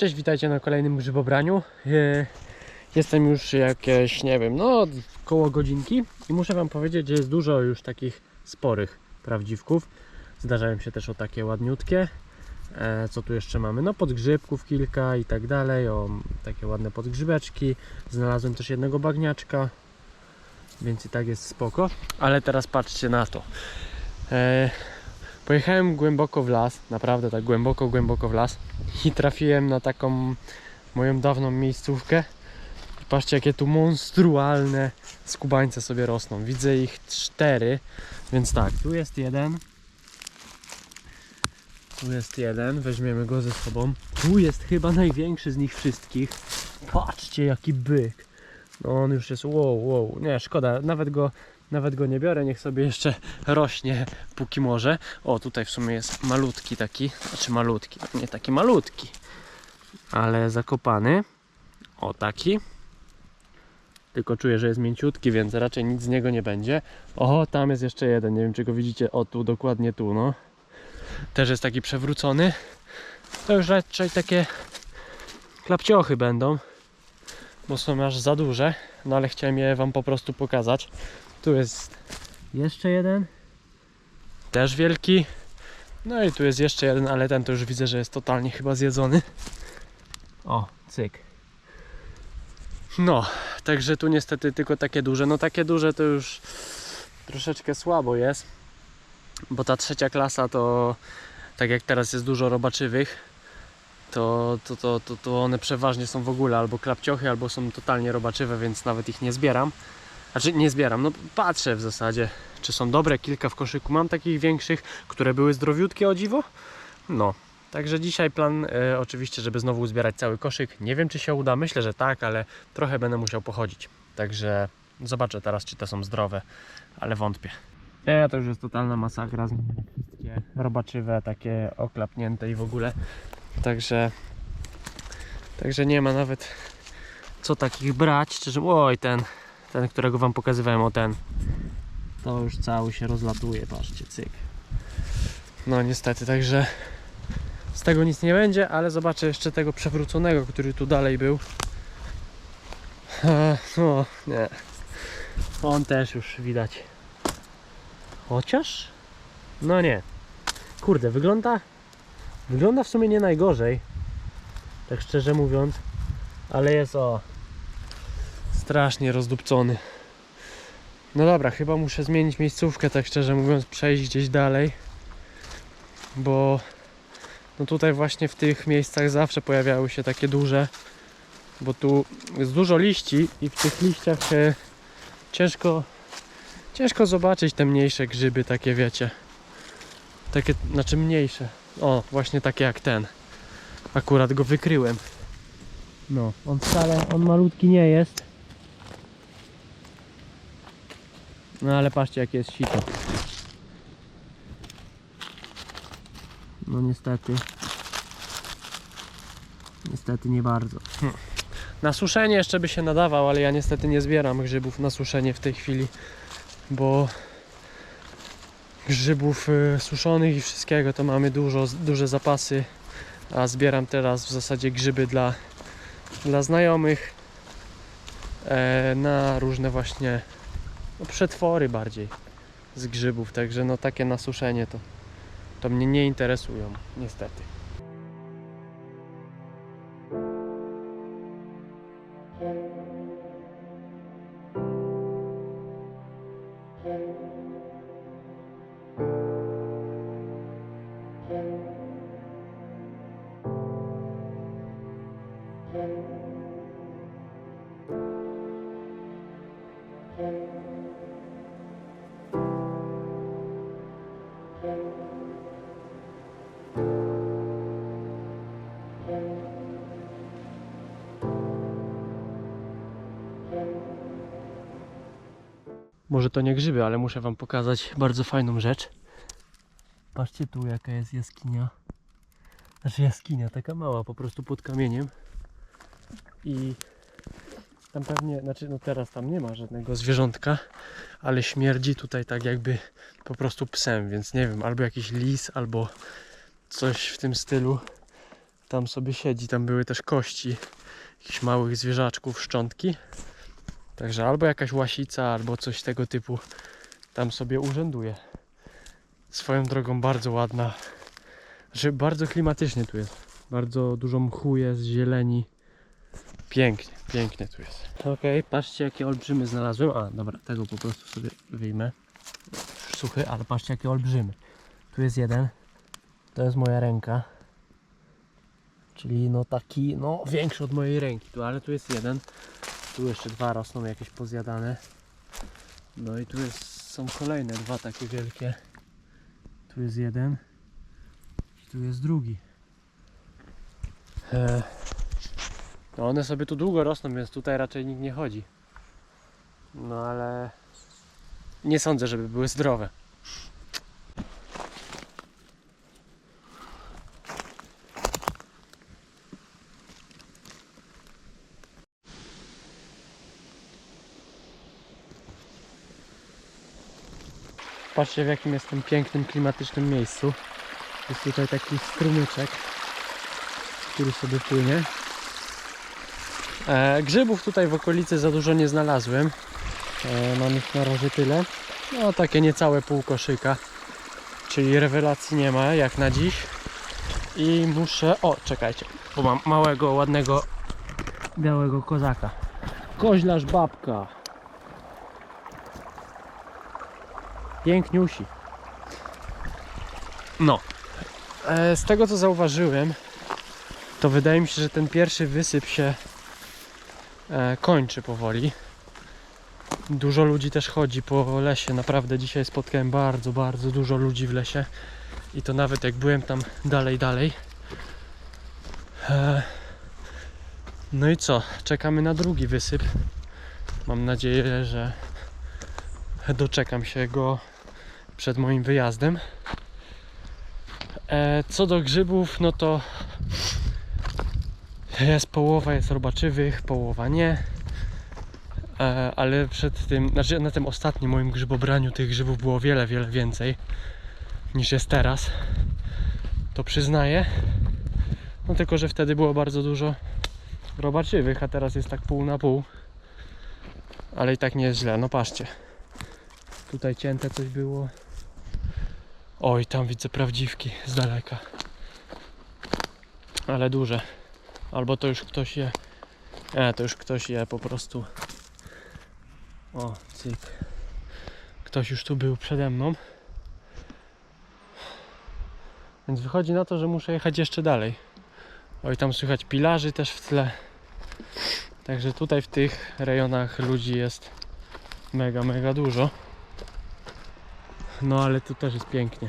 Cześć, witajcie na kolejnym grzybobraniu. E, Jestem już jakieś, nie wiem, no koło godzinki i muszę Wam powiedzieć, że jest dużo już takich sporych prawdziwków. Zdarzają się też o takie ładniutkie. E, Co tu jeszcze mamy? No podgrzybków kilka i tak dalej, o takie ładne podgrzybeczki. Znalazłem też jednego bagniaczka, więc i tak jest spoko. Ale teraz patrzcie na to. Pojechałem głęboko w las, naprawdę tak głęboko, głęboko w las i trafiłem na taką moją dawną miejscówkę. Patrzcie, jakie tu monstrualne skubańce sobie rosną. Widzę ich cztery, więc tak, tu jest jeden. Tu jest jeden, weźmiemy go ze sobą. Tu jest chyba największy z nich wszystkich. Patrzcie, jaki byk. No on już jest, wow, wow, nie, szkoda, nawet go, nawet go nie biorę, niech sobie jeszcze rośnie, póki może. O, tutaj w sumie jest malutki taki, znaczy malutki, nie taki malutki, ale zakopany. O, taki. Tylko czuję, że jest mięciutki, więc raczej nic z niego nie będzie. O, tam jest jeszcze jeden, nie wiem czy go widzicie, o tu, dokładnie tu, no. Też jest taki przewrócony. To już raczej takie klapciochy będą, bo są aż za duże, no ale chciałem je Wam po prostu pokazać. Tu jest jeszcze jeden, też wielki. No i tu jest jeszcze jeden, ale ten to już widzę, że jest totalnie chyba zjedzony. O, cyk. No, także tu niestety tylko takie duże. No takie duże to już troszeczkę słabo jest, bo ta trzecia klasa to tak jak teraz jest dużo robaczywych, to, to, to, to, to one przeważnie są w ogóle albo klapciochy, albo są totalnie robaczywe, więc nawet ich nie zbieram. Znaczy nie zbieram, no patrzę w zasadzie, czy są dobre, kilka w koszyku. Mam takich większych, które były zdrowiutkie o dziwo. No, także dzisiaj plan e, oczywiście, żeby znowu zbierać cały koszyk. Nie wiem, czy się uda, myślę, że tak, ale trochę będę musiał pochodzić. Także zobaczę teraz, czy te są zdrowe, ale wątpię. Nie, to już jest totalna masakra. Wszystkie robaczywe, takie oklapnięte i w ogóle. Także, także nie ma nawet co takich brać. Szczerze, oj, ten, ten, którego wam pokazywałem, o ten. To już cały się rozlatuje, patrzcie, cyk. No niestety, także z tego nic nie będzie, ale zobaczę jeszcze tego przewróconego, który tu dalej był. E, No, nie. On też już widać. Chociaż? No nie. Kurde, wygląda Wygląda w sumie nie najgorzej. Tak szczerze mówiąc. Ale jest o. Strasznie rozdupcony. No dobra, chyba muszę zmienić miejscówkę, tak szczerze mówiąc, przejść gdzieś dalej. Bo no tutaj właśnie w tych miejscach zawsze pojawiały się takie duże. Bo tu jest dużo liści i w tych liściach ciężko ciężko zobaczyć te mniejsze grzyby, takie wiecie. Takie, znaczy mniejsze. O, właśnie takie jak ten. Akurat go wykryłem. No, on wcale, on malutki nie jest. No ale patrzcie jakie jest sito. No niestety. Niestety nie bardzo. Na suszenie jeszcze by się nadawał, ale ja niestety nie zbieram grzybów na suszenie w tej chwili, bo grzybów y, suszonych i wszystkiego to mamy dużo, duże zapasy, a zbieram teraz w zasadzie grzyby dla, dla znajomych e, na różne właśnie no, przetwory bardziej z grzybów, także no takie na suszenie to, to mnie nie interesują niestety. Może to nie grzyby, ale muszę wam pokazać bardzo fajną rzecz. Patrzcie tu jaka jest jaskinia. Znaczy jaskinia, taka mała, po prostu pod kamieniem. I tam pewnie, znaczy no teraz tam nie ma żadnego zwierzątka, ale śmierdzi tutaj tak jakby po prostu psem, więc nie wiem, albo jakiś lis, albo coś w tym stylu. tam sobie siedzi. Tam były też kości jakichś małych zwierzaczków, szczątki. Także albo jakaś łasica, albo coś tego typu tam sobie urzęduje. Swoją drogą bardzo ładna, że bardzo klimatycznie tu jest. Bardzo dużo mchu jest, zieleni. Pięknie, pięknie tu jest. Okej, patrzcie jakie olbrzymy znalazłem. A, dobra, tego po prostu sobie wyjmę. Suchy, ale patrzcie jakie olbrzymy. Tu jest jeden. To jest moja ręka. Czyli no taki, no większy od mojej ręki. Tu, ale tu jest jeden. Tu jeszcze dwa rosną jakieś pozjadane. No i tu jest, są kolejne dwa takie wielkie. Tu jest jeden. I tu jest drugi. E, no one sobie tu długo rosną, więc tutaj raczej nikt nie chodzi. No ale nie sądzę, żeby były zdrowe. Patrzcie w jakim jestem pięknym, klimatycznym miejscu. Jest tutaj taki strumyczek, który sobie płynie. E, grzybów tutaj w okolicy za dużo nie znalazłem. E, mam ich na razie tyle. No takie niecałe pół koszyka. Czyli rewelacji nie ma jak na dziś. I muszę... O, czekajcie. Bo mam małego, ładnego, białego kozaka. Koźlarz babka. Piękniusi. No. E, z tego co zauważyłem, to wydaje mi się, że ten pierwszy wysyp się e, kończy powoli. Dużo ludzi też chodzi po lesie. Naprawdę dzisiaj spotkałem bardzo, bardzo dużo ludzi w lesie. I to nawet jak byłem tam dalej, dalej. E, no i co? Czekamy na drugi wysyp. Mam nadzieję, że doczekam się go przed moim wyjazdem. E, co do grzybów, no to jest połowa jest robaczywych, połowa nie. E, ale przed tym, znaczy na tym ostatnim moim grzybobraniu tych grzybów było wiele, wiele więcej niż jest teraz. To przyznaję. No tylko, że wtedy było bardzo dużo robaczywych, a teraz jest tak pół na pół. Ale i tak nie jest źle, no patrzcie. Tutaj cięte coś było. Oj, tam widzę prawdziwki z daleka. Ale duże. Albo to już ktoś je. E, to już ktoś je po prostu. O, cyk. Ktoś już tu był przede mną. Więc wychodzi na to, że muszę jechać jeszcze dalej. Oj, tam słychać pilarzy też w tle. Także tutaj w tych rejonach ludzi jest mega, mega dużo. No ale tu też jest pięknie.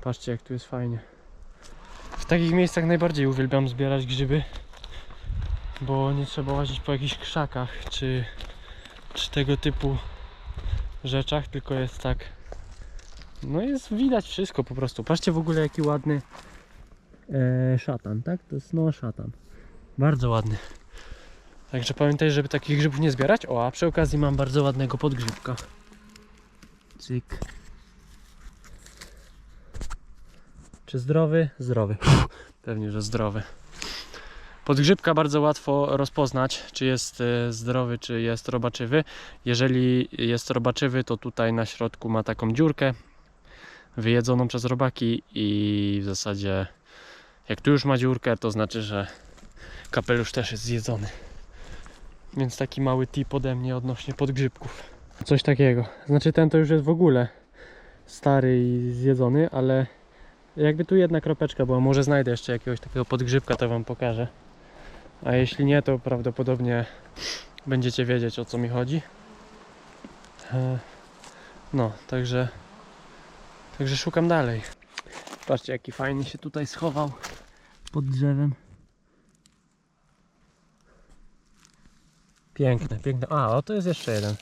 Patrzcie jak tu jest fajnie. W takich miejscach najbardziej uwielbiam zbierać grzyby. Bo nie trzeba łazić po jakichś krzakach czy, czy tego typu rzeczach, tylko jest tak. No jest widać wszystko po prostu. Patrzcie w ogóle jaki ładny e, szatan, tak? To jest no szatan. Bardzo ładny. Także pamiętaj, żeby takich grzybów nie zbierać. O, a przy okazji mam bardzo ładnego podgrzybka. Cyk. Czy zdrowy? Zdrowy. Pewnie, że zdrowy. Podgrzybka bardzo łatwo rozpoznać, czy jest e, zdrowy, czy jest robaczywy. Jeżeli jest robaczywy, to tutaj na środku ma taką dziurkę wyjedzoną przez robaki i w zasadzie jak tu już ma dziurkę, to znaczy, że kapelusz też jest zjedzony. Więc taki mały tip ode mnie odnośnie podgrzybków. Coś takiego. Znaczy ten to już jest w ogóle stary i zjedzony, ale jakby tu jedna kropeczka była, może znajdę jeszcze jakiegoś takiego podgrzybka, to wam pokażę. A jeśli nie, to prawdopodobnie będziecie wiedzieć o co mi chodzi. E, No, także także szukam dalej. Patrzcie jaki fajny się tutaj schował pod drzewem. Piękne, piękne. A, o to jest jeszcze jeden.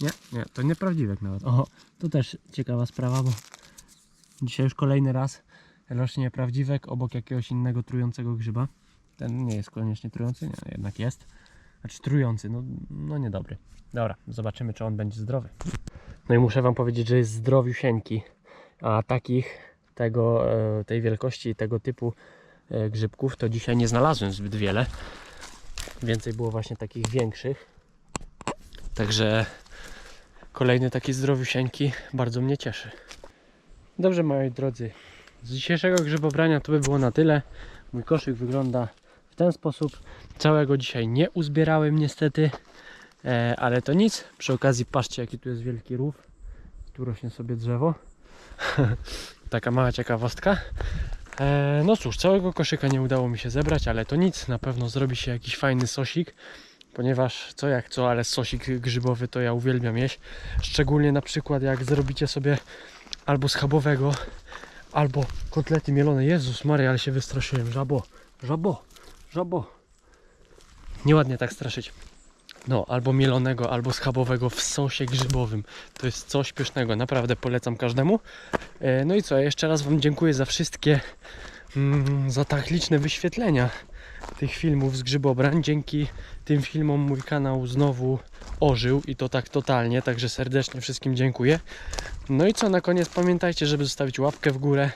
Nie, nie, to nieprawdziwek nawet. O, to też ciekawa sprawa, bo dzisiaj już kolejny raz rośnie prawdziwek obok jakiegoś innego trującego grzyba. Ten nie jest koniecznie trujący, nie, jednak jest. Znaczy trujący, no, no niedobry. Dobra, zobaczymy czy on będzie zdrowy. No i muszę wam powiedzieć, że jest zdrowiusieńki. A takich, tego, e, tej wielkości, tego typu e, grzybków, to dzisiaj nie znalazłem zbyt wiele. Więcej było właśnie takich większych. Także kolejny taki zdrowiusieńki bardzo mnie cieszy. Dobrze moi drodzy, z dzisiejszego grzybobrania to by było na tyle. Mój koszyk wygląda w ten sposób. Całego dzisiaj nie uzbierałem niestety, e, ale to nic. Przy okazji patrzcie jaki tu jest wielki rów. Tu rośnie sobie drzewo. Taka mała ciekawostka. E, no cóż, całego koszyka nie udało mi się zebrać, ale to nic. Na pewno zrobi się jakiś fajny sosik, ponieważ co jak co, ale sosik grzybowy to ja uwielbiam jeść. Szczególnie na przykład jak zrobicie sobie albo schabowego, albo kotlety mielone. Jezus Maria, ale się wystraszyłem. Żabo, żabo, żabo. Nieładnie tak straszyć. No, albo mielonego, albo schabowego w sosie grzybowym. To jest coś pysznego, naprawdę polecam każdemu. E, No i co, jeszcze raz Wam dziękuję za wszystkie, mm, za tak liczne wyświetlenia tych filmów z grzybobrań. Dzięki tym filmom mój kanał znowu ożył i to tak totalnie, także serdecznie wszystkim dziękuję. No i co, na koniec pamiętajcie, żeby zostawić łapkę w górę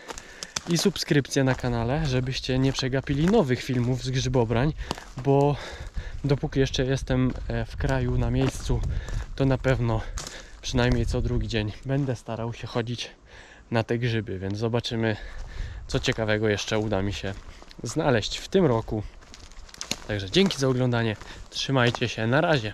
i subskrypcję na kanale, żebyście nie przegapili nowych filmów z grzybobrań, bo dopóki jeszcze jestem e, w kraju, na miejscu, to na pewno przynajmniej co drugi dzień będę starał się chodzić na te grzyby, więc zobaczymy, co ciekawego jeszcze uda mi się znaleźć w tym roku. Także dzięki za oglądanie, trzymajcie się, na razie.